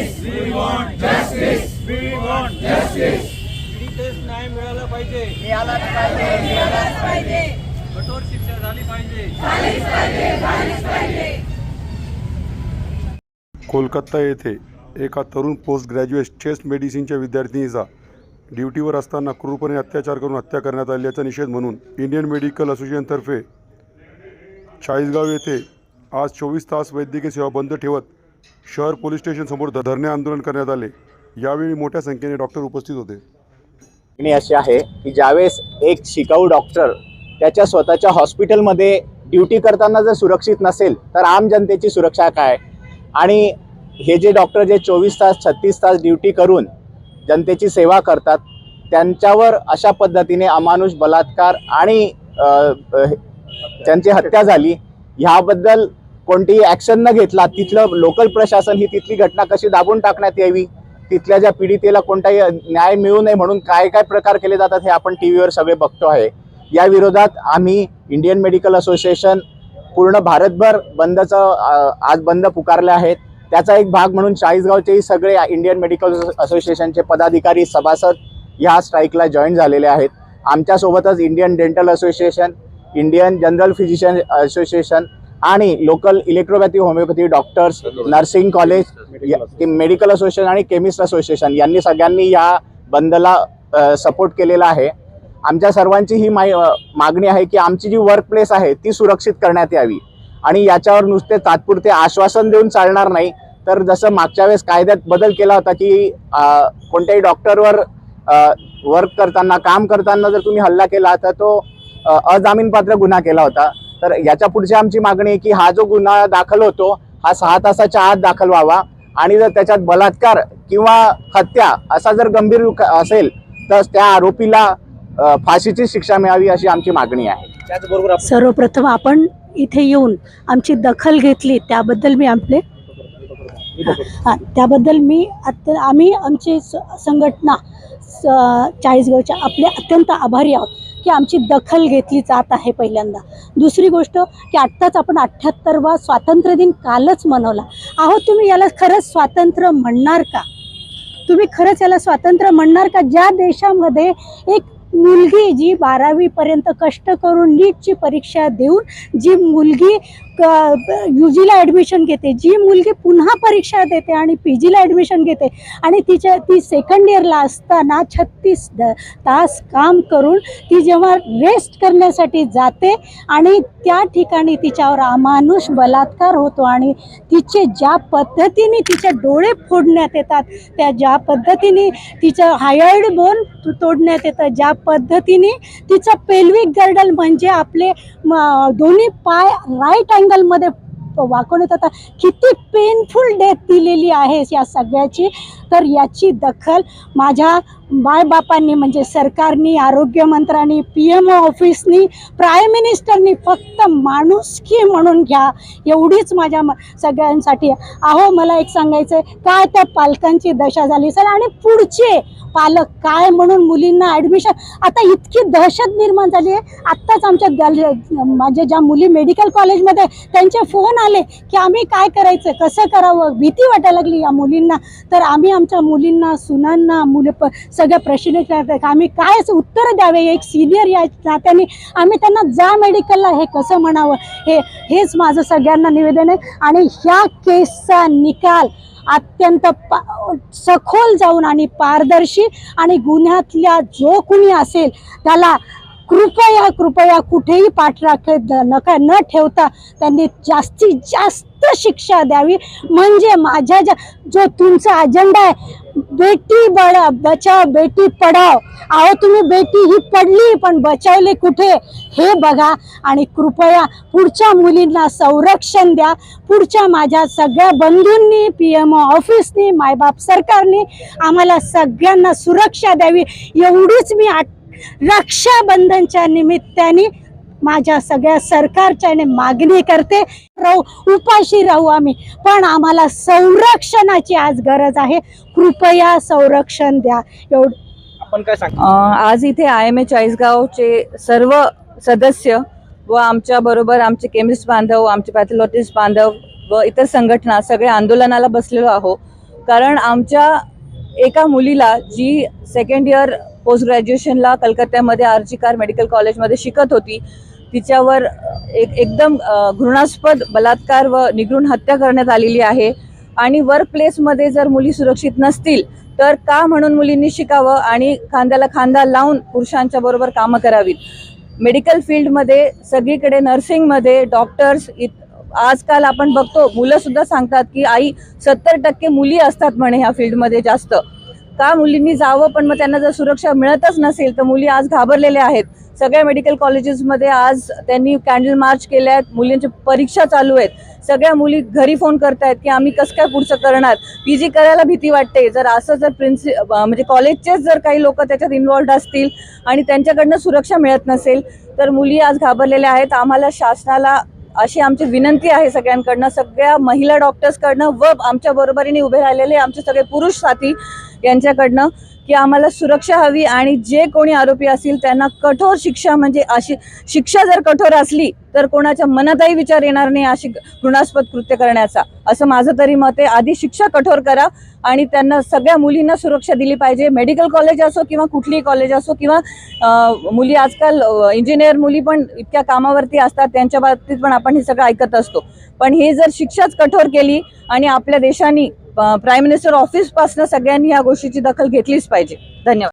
We want justice. We want justice. पीडितेस न्याय मिळाला पाहिजे. मिळालाच पाहिजे. मिळालाच पाहिजे. कठोर शिक्षा झाली पाहिजे. कोलकाता येथे एका तरुण पोस्ट ग्रॅज्युएट चेस्ट मेडिसिनच्या विद्यार्थिनीचा ड्युटीवर असताना क्रूरपणे अत्याचार करून हत्या करण्यात आल्याचा निषेध म्हणून इंडियन मेडिकल असोसिएशनतर्फे चाळीसगाव येथे आज चोवीस तास वैद्यकीय सेवा बंद ठेवत शहर पोलीस स्टेशनसमोर धरणे आंदोलन करण्यात आले. यावेळी मोठ्या संख्येने डॉक्टर उपस्थित होते. आणि असे आहे की ज्यावेळेस एक शिकाऊ डॉक्टर त्याच्या स्वतःच्या हॉस्पिटलमध्ये ड्युटी करताना जर सुरक्षित नसेल तर आम जनतेची सुरक्षा काय? आणि हे जे डॉक्टर जे चोवीस तास छत्तीस तास ड्युटी करून जनतेची सेवा करतात त्यांच्यावर अशा पद्धतीने अमानुष बलात्कार आणि त्यांची हत्या झाली ह्याबद्दल कोणतीही ॲक्शन न घेतला तिथलं लोकल प्रशासन ही तिथली घटना कशी दाबून टाकण्यात यावी? तिथल्या ज्या पीडितेला कोणताही न्याय मिळू नये म्हणून काय काय प्रकार केले जातात हे आपण टी व्हीवर सगळे बघतो आहे. या विरोधात आम्ही इंडियन मेडिकल असोसिएशन पूर्ण भारतभर बंदचं आज बंद पुकारले आहेत. त्याचा एक भाग म्हणून चाळीसगावचेही सगळे इंडियन मेडिकल असोसिएशनचे पदाधिकारी सभासद ह्या स्ट्राईकला जॉईन झालेले आहेत. आमच्यासोबतच Indian dental association Indian general physician association आणि local electropathy homeopathy doctors nursing college medical association आणि केमिस्ट असोसिएशन यांनी सगळ्यांनी या बंदला सपोर्ट केलेला आहे. आमच्या सर्वांची ही माय मागणी आहे की आमची जी वर्क प्लेस आहे ती सुरक्षित करण्यात यावी. आणि याच्यावर नुसते तात्पुरते आश्वासन देऊन चालणार नाही तर जसं मागच्या वेळेस कायद्यात बदल केला होता की कोणत्याही डॉक्टरवर वर्क करताना काम करताना जर तुम्ही हल्ला केला तर तो अजामीनपात्र गुन्हा केला होता. तर याच्या पुढची आमची मागणी आहे की हा जो गुन्हा दाखल होतो हा सहा तासाच्या आत दाखल व्हावा. आणि जर त्याच्यात बलात्कार किंवा हत्या असा जर गंभीर असेल तर त्या आरोपीला फाशीची शिक्षा मिळावी अशी आमची मागणी आहे. त्याचबरोबर सर्वप्रथम आपण इथे येऊन आमची दखल घेतली त्याबद्दल मी आपले हां त्याबद्दल मी अत्य आम्ही आमची स- संघटना स- चाळीसगावच्या आपले अत्यंत आभारी आहोत. की आमची दखल घेतली जात आहे पहिल्यांदा. दुसरी गोष्ट की आत्ताच आपण अठ्ठ्याहत्तरवा स्वातंत्र्य दिन कालच मनवला. अहो तुम्ही याला खरंच स्वातंत्र्य म्हणणार का? तुम्ही खरंच याला स्वातंत्र्य म्हणणार का? ज्या देशामध्ये एक मुलगी जी बारावीपर्यंत कष्ट करून नीटची परीक्षा देऊन जी मुलगी यू जीला ॲडमिशन घेते जी मुलगी पुन्हा परीक्षा देते आणि पी जीला ॲडमिशन घेते आणि तिच्या ती सेकंड इयरला असताना छत्तीस द तास काम करून ती जेव्हा रेस्ट करण्यासाठी जाते आणि त्या ठिकाणी तिच्यावर अमानुष बलात्कार होतो आणि तिचे ज्या पद्धतीने तिचे डोळे फोडण्यात येतात त्या ज्या पद्धतीने तिचं हायर्ड बोन तोडण्यात येतं ज्या पद्धतीने तिचं पेल्विक गर्डल म्हणजे आपले दोन्ही पाय राईट मध्ये वाकवण्यात आता किती पेनफुल डेथ दिलेली आहे या सगळ्याची. तर याची दखल माझ्या बायबापांनी म्हणजे सरकारनी आरोग्यमंत्र्यांनी पी एम ओ ऑफिसनी प्राईम मिनिस्टरनी फक्त माणुसकी म्हणून घ्या एवढीच माझ्या म- सगळ्यांसाठी. अहो मला एक सांगायचं आहे काय त्या पालकांची दशा झाली सर आणि पुढचे पालक काय म्हणून मुलींना ॲडमिशन आता इतकी दहशत निर्माण झाली आहे. आत्ताच आमच्या गॅल माझ्या ज्या मुली मेडिकल कॉलेजमध्ये त्यांचे फोन आले की आम्ही काय करायचं कसं करावं? भीती वाटायला लागली या मुलींना. तर आम्ही आमच्या मुलींना सुनांना मुलं प सगळ्या प्रश्न आम्ही काय असं उत्तरं द्यावे? एक सिनियर या नात्याने आम्ही त्यांना जा मेडिकलला हे कसं म्हणावं? हे हेच माझं सगळ्यांना निवेदन आहे. आणि ह्या केसचा निकाल अत्यंत पा सखोल जाऊन आणि पारदर्शी आणि गुन्ह्यातल्या जो कुणी असेल त्याला कृपया कृपया कुठेही पाठराख नका न ठेवता त्यांनी जास्तीत जास्त शिक्षा द्यावी. म्हणजे माझ्या ज्या जो तुमचा अजेंडा आहे बेटी बडा बचाव बेटी पढाव. अहो तुम्ही बेटी ही पडली पण बचावले कुठे? हे बघा. आणि कृपया पुढच्या मुलींना संरक्षण द्या. पुढच्या माझ्या सगळ्या बंधूंनी पी एम ओ ऑफिसनी मायबाप सरकारने आम्हाला सगळ्यांना सुरक्षा द्यावी. एवढीच मी आठ रक्षाबंधनच्या निमित्ताने माझ्या सगळ्या सरकारच्या ने मागणी करते. राहू उपाशी राहू आम्ही. पण आम्हाला संरक्षणाची आज गरज आहे. कृपया संरक्षण द्या. एवढं. आपण काय सांग आज इथे आय एम ए चाळीसगावचे सर्व सदस्य व आमच्या बरोबर आमचे केमिस्ट बांधव आमचे पॅथॉलॉजिस्ट बांधव व इतर संघटना सगळे आंदोलनाला बसलेलो आहो. कारण आमच्या एका मुलीला जी सेकंड इयर पोस्ट ग्रॅज्युएशनला कलकत्त्यामध्ये आर्जिकार कार मेडिकल कॉलेजमध्ये शिकत होती. तिच्यावर एक एकदम घृणास्पद बलात्कार व निगृण हत्या करण्यात आलेली आहे. आणि वर्क प्लेसमध्ये जर मुली सुरक्षित नसतील तर का म्हणून मुलींनी शिकावं आणि खांद्याला खांदा लावून पुरुषांच्या बरोबर कामं करावीत? मेडिकल फील्डमध्ये सगळीकडे नर्सिंगमध्ये डॉक्टर्स इत आजकाल आपण बघतो मुलं सुद्धा सांगतात की आई सत्तर टक्के मुली असतात म्हणे ह्या फील्डमध्ये जास्त. का मुलींनी जावं? पण मग त्यांना जर सुरक्षा मिळतच नसेल तर मुली आज घाबरलेल्या आहेत. सगळ्या मेडिकल कॉलेजेसमध्ये आज त्यांनी कॅन्डल मार्च केल्या आहेत. मुलींची परीक्षा चालू आहेत. सगळ्या मुली घरी फोन करतायत की आम्ही कसं काय पुढचं करणार? पी जी करायला भीती वाटते. जर असं जर प्रिन्सि म्हणजे कॉलेजचेच जर काही लोक त्याच्यात इन्वॉल्ड असतील आणि त्यांच्याकडनं सुरक्षा मिळत नसेल तर मुली आज घाबरलेल्या आहेत. आम्हाला शासनाला अशी आमची विनंती आहे सगळ्यांकडनं. सगळ्या महिला डॉक्टर्सकडनं व आमच्या बरोबरीने उभे राहिलेले आमचे सगळे पुरुष साथी यांच्याकडनं की आम्हाला सुरक्षा हवी आणि जे कोणी आरोपी असतील त्यांना कठोर शिक्षा म्हणजे अशी शिक्षा जर कठोर असली तर कोणाच्या मनातही विचार येणार नाही अशी घृणास्पद कृत्य करण्याचा. असं माझं तरी मत आहे. आधी शिक्षा कठोर करा आणि त्यांना सगळ्या मुलींना सुरक्षा दिली पाहिजे. मेडिकल कॉलेज असो किंवा कुठलीही कॉलेज असो किंवा मुली आजकाल इंजिनियर मुली पण इतक्या कामावरती असतात. त्यांच्या बाबतीत पण आपण हे सगळं ऐकत असतो. पण हे जर शिक्षाच कठोर केली आणि आपल्या देशाने प्राईम मिनिस्टर ऑफिसपासून सगळ्यांनी या गोष्टीची दखल घेतलीच पाहिजे. धन्यवाद.